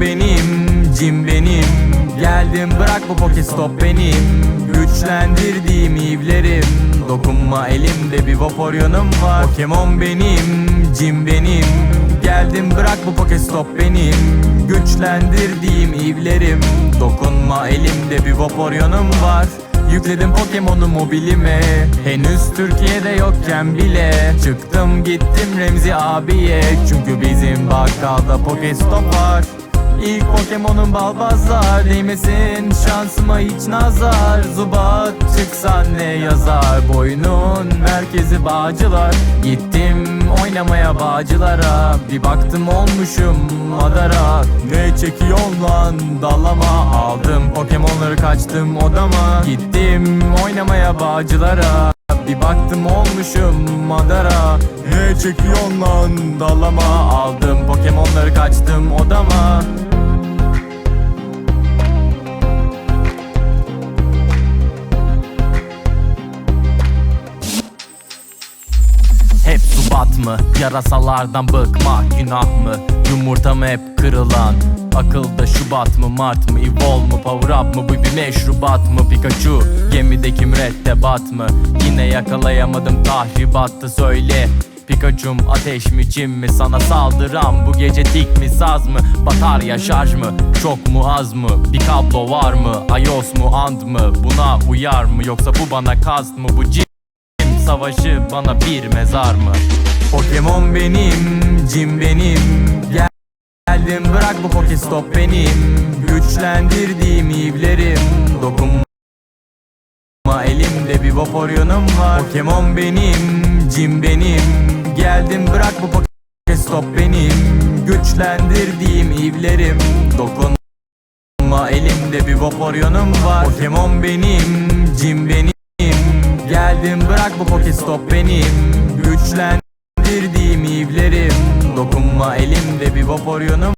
benim, cim benim. Geldim bırak bu pokestop benim. Güçlendirdiğim ivlerim. Dokunma elimde bir vaporyonum var. Pokemon benim, cim benim. Geldim bırak bu pokestop benim. Güçlendirdiğim ivlerim. Dokunma elimde bir vaporyonum var Yükledim Pokemon'u mobilime Henüz Türkiye'de yokken bile. Çıktım gittim Remzi abiye. Çünkü bizim bakkalda Pokestop var İlk Pokemon'un balbazlar Değmesin şansıma hiç nazar. Zubat çıksan ne yazar Boynun merkezi bağcılar. Gittim oynamaya bağcılara Bir baktım olmuşum madara. Ne çekiyorsun lan dallama Aldım Pokemon'ları kaçtım odama. Gittim oynamaya bağcılara bir baktım olmuşum madara. Ne çekiyorsun lan? Dallama. Aldım Pokemon'ları kaçtım odama mı? Yarasalardan bıkmak günah mı? Yumurta mı hep kırılan? Akılda Şubat mı Mart mı? Evolve mu Power Up mı? Bu bir meşrubat mı? Pikachu Gemideki mürettebat mı? Yine yakalayamadım tahribattı söyle. Pikachu'm ateş mi cim mi? Sana saldıran Bu gece dik mi saz mı? Batarya şarj mı? Çok mu az mı? Bir kablo var mı? iOS mu and mı? Buna uyar mı? Yoksa bu bana kast mı? Bu cim savaşı bana bir mezar mı? Pokemon benim, cim benim. Gel- Geldim bırak bu pokestop benim. Güçlendirdiğim ivlerim. Dokunma elimde bir vaporyonum var. Pokemon benim, cim benim. Geldim bırak bu pokestop benim. Güçlendirdiğim ivlerim. Dokunma elimde bir vaporyonum var. Pokemon benim, cim benim. Geldim bırak bu pokestop benim. Güçlendirdiğim ivlerim Dokunma elimde bir vaporyonum